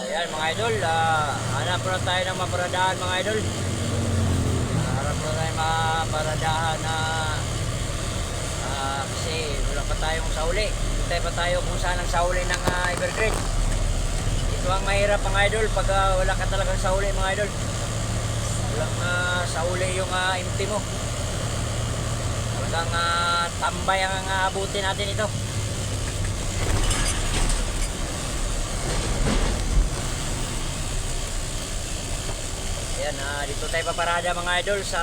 Ayan mga idol, ah, hanap na tayo ng maparadahan mga idol. Hanap na tayo maparadahan na ah, kasi wala pa tayong sauli. Hintay pa tayo kung saan ang sauli ng ah, Evergreen. Ito ang mahirap mga idol pag ah, wala ka talagang sauli mga idol. Walang ah, sauli yung ah, empty mo. Talagang ah, tambay ang aabutin natin ito. Ayan, ah, dito tayo paparada mga idol sa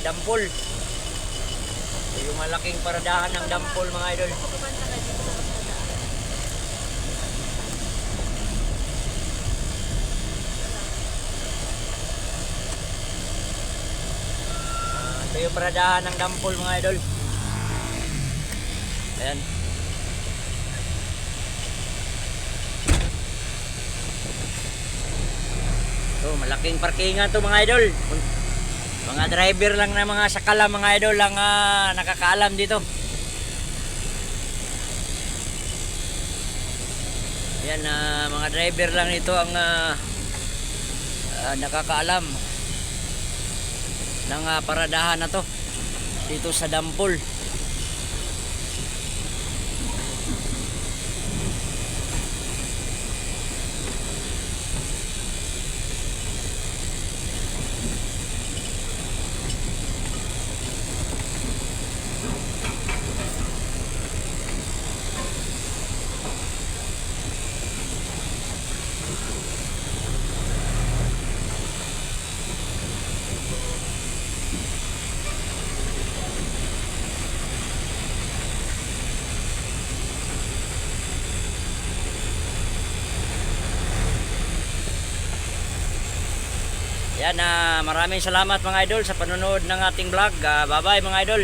Dampol. Ito yung malaking paradahan ng Dampol mga idol. Ah, ito yung paradahan ng Dampol mga idol. Ayan. So, malaking parkingan to mga idol. Mga driver lang na mga sakala mga idol lang ah, nakakaalam dito. Yan ah, mga driver lang ito ang ah, ah, nakakaalam ng ah, paradahan na to dito sa Dampol. Yan, ah, maraming salamat mga idol sa panonood ng ating vlog. Ah, bye-bye mga idol.